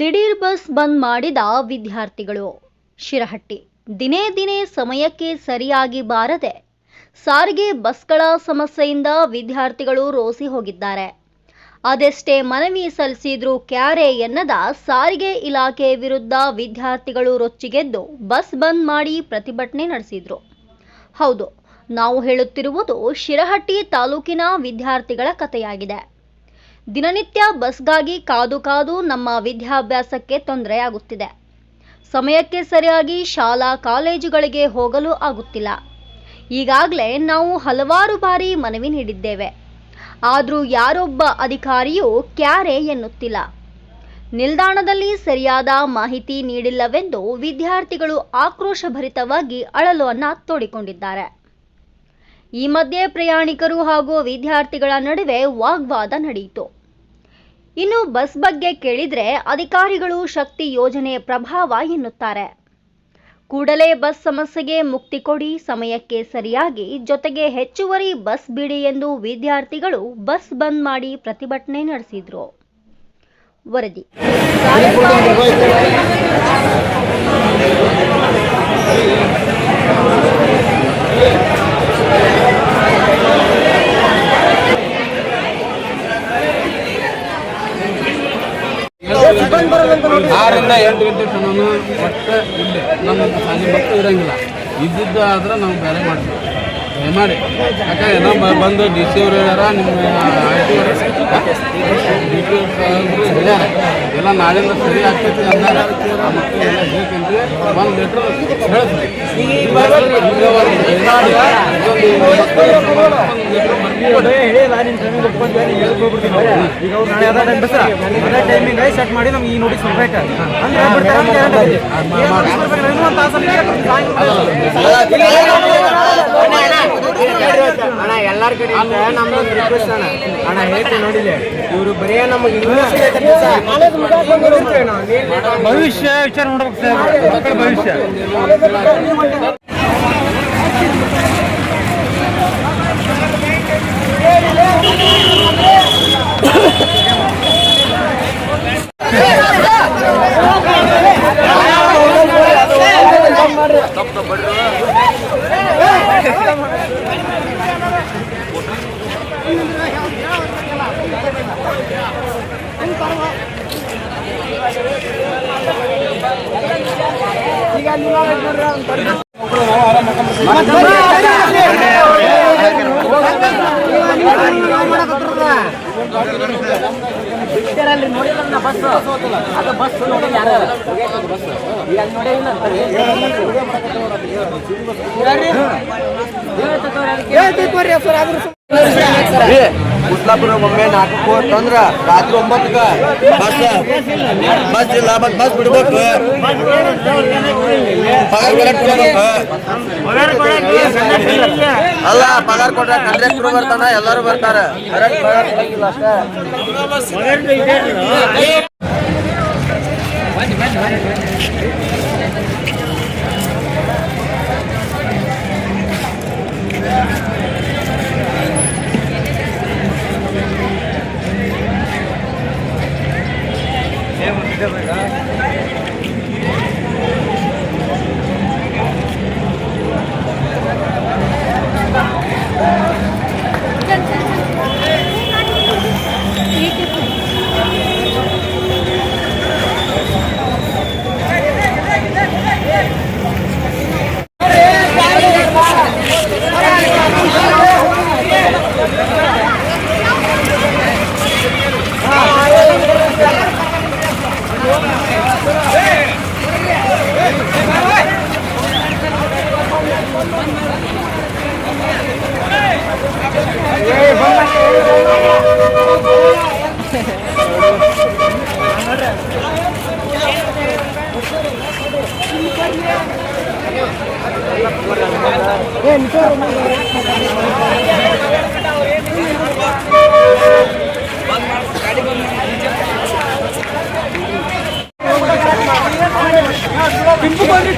ದಿಢೀರ್ ಬಸ್ ಬಂದ್ ಮಾಡಿದ ವಿದ್ಯಾರ್ಥಿಗಳು. ಶಿರಹಟ್ಟಿ, ದಿನೇ ದಿನೇ ಸಮಯಕ್ಕೆ ಸರಿಯಾಗಿ ಬಾರದೆ ಸಾರಿಗೆ ಬಸ್ಗಳ ಸಮಸ್ಯೆಯಿಂದ ವಿದ್ಯಾರ್ಥಿಗಳು ರೋಸಿ ಹೋಗಿದ್ದಾರೆ. ಅದೆಷ್ಟೇ ಮನವಿ ಸಲ್ಲಿಸಿದ್ರು ಕ್ಯಾರೆ ಎನ್ನದ ಸಾರಿಗೆ ಇಲಾಖೆ ವಿರುದ್ಧ ವಿದ್ಯಾರ್ಥಿಗಳು ರೊಚ್ಚಿಗೆದ್ದು ಬಸ್ ಬಂದ್ ಮಾಡಿ ಪ್ರತಿಭಟನೆ ನಡೆಸಿದ್ರು. ಹೌದು, ನಾವು ಹೇಳುತ್ತಿರುವುದು ಶಿರಹಟ್ಟಿ ತಾಲೂಕಿನ ವಿದ್ಯಾರ್ಥಿಗಳ ಕಥೆಯಾಗಿದೆ. ದಿನನಿತ್ಯ ಬಸ್ಗಾಗಿ ಕಾದು ಕಾದು ನಮ್ಮ ವಿದ್ಯಾಭ್ಯಾಸಕ್ಕೆ ತೊಂದರೆಯಾಗುತ್ತಿದೆ. ಸಮಯಕ್ಕೆ ಸರಿಯಾಗಿ ಶಾಲಾ ಕಾಲೇಜುಗಳಿಗೆ ಹೋಗಲು ಆಗುತ್ತಿಲ್ಲ. ಈಗಾಗಲೇ ನಾವು ಹಲವಾರು ಬಾರಿ ಮನವಿ ನೀಡಿದ್ದೇವೆ. ಆದರೂ ಯಾರೊಬ್ಬ ಅಧಿಕಾರಿಯೂ ಕ್ಯಾರೆ ಎನ್ನುತ್ತಿಲ್ಲ. ನಿಲ್ದಾಣದಲ್ಲಿ ಸರಿಯಾದ ಮಾಹಿತಿ ನೀಡಿಲ್ಲವೆಂದು ವಿದ್ಯಾರ್ಥಿಗಳು ಆಕ್ರೋಶಭರಿತವಾಗಿ ಅಳಲನ್ನು ತೋಡಿಕೊಂಡಿದ್ದಾರೆ. ಈ ಮಧ್ಯೆ ಪ್ರಯಾಣಿಕರು ಹಾಗೂ ವಿದ್ಯಾರ್ಥಿಗಳ ನಡುವೆ ವಾಗ್ವಾದ ನಡೆಯಿತು. ಇನ್ನು ಬಸ್ ಬಗ್ಗೆ ಕೇಳಿದ್ರೆ ಅಧಿಕಾರಿಗಳು ಶಕ್ತಿ ಯೋಜನೆ ಪ್ರಭಾವ ಎನ್ನುತ್ತಾರೆ. ಕೂಡಲೇ ಬಸ್ ಸಮಸ್ಯೆಗೆ ಮುಕ್ತಿ ಕೊಡಿ, ಸಮಯಕ್ಕೆ ಸರಿಯಾಗಿ, ಜೊತೆಗೆ ಹೆಚ್ಚುವರಿ ಬಸ್ ಬಿಡಿ ಎಂದು ವಿದ್ಯಾರ್ಥಿಗಳು ಬಸ್ ಬಂದ್ ಮಾಡಿ ಪ್ರತಿಭಟನೆ ನಡೆಸಿದ್ರು. ವರದಿ. ಆರರಿಂದ ಎಂಟು ಗಂಟೆ ತನಕ ಒಟ್ಟು ಇಲ್ಲೇ. ನಮ್ಮ ಸಾಲಿ ಮಕ್ಕಳು ಇರಂಗಿಲ್ಲ. ಇದ್ದಿದ್ದು ಆದ್ರೆ ನಾವು ಬೇರೆ ಮಾಡ್ತೀವಿ. ದಯಮಾಡಿ ಯಾಕಂದ್ರೆ ನಮ್ಮ ಬಂದು ಡಿ ಸಿ ಅವ್ರು ಹೇಳ್ಯಾರ, ನಿಮ್ಮ ಡಿ ಅವ್ರು. ಹೇಳ್ಯಾರ. ಎಲ್ಲ ನಾಳೆಯಿಂದ ಸರಿ ಆಗ್ತೈತಿ ಅಂದಾಗ ಒಂದು ಲೀಟ್ರ್ ಈಗ ಅವ್ರು ನಾಳೆ ಅದ ಅದೇ ಟೈಮಿಂಗ್ ಸೆಟ್ ಮಾಡಿ ನಮ್ಗೆ ಈ ನೋಟಿಸ್ ಕೊಡ್ಬೇಕು ಅಂದ್ರೆ. ಅಣ್ಣ ಎಲ್ಲಾರ ಕಡೆ ನಮ್ದು ಅಣ್ಣ ಇವರು ಭವಿಷ್ಯ ವಿಚಾರ ಮಾಡ್ಬೇಕು ಸರ್ ಭವಿಷ್ಯ ಬಿಟ್ಟಿರಲ್ಲಿ ನೋಡಿಲ್ಲ ಬಸ್. ನೋಡಿ ಯಾರ ಬಸ್. ನೋಡಿ ಹೇಳ್ತಿತ್ತು ಸರ್ ಆದ್ರೂ ಮುಸ್ಲಾಪುರ ಒಮ್ಮೆ ನಾಲ್ಕು ಅಂತಂದ್ರ ರಾತ್ರಿ ಒಂಬತ್ತಕ್ಕ ಬಸ್ ಬಸ್ ಇಲ್ಲ, ಮತ್ತೆ ಬಸ್ ಬಿಡ್ಬೇಕು. ಅಲ್ಲ, ಪಗಾರ ಕೊಟ್ರೆ ಕಂಡ್ರೆಕ್ಟರ್ ಬರ್ತಾನ, ಎಲ್ಲರೂ ಬರ್ತಾರ. ಕರೆಕ್ಟ್ ಪಗಾರ ಅಷ್ಟೇ. Yan, ito. ಬಾಳೆ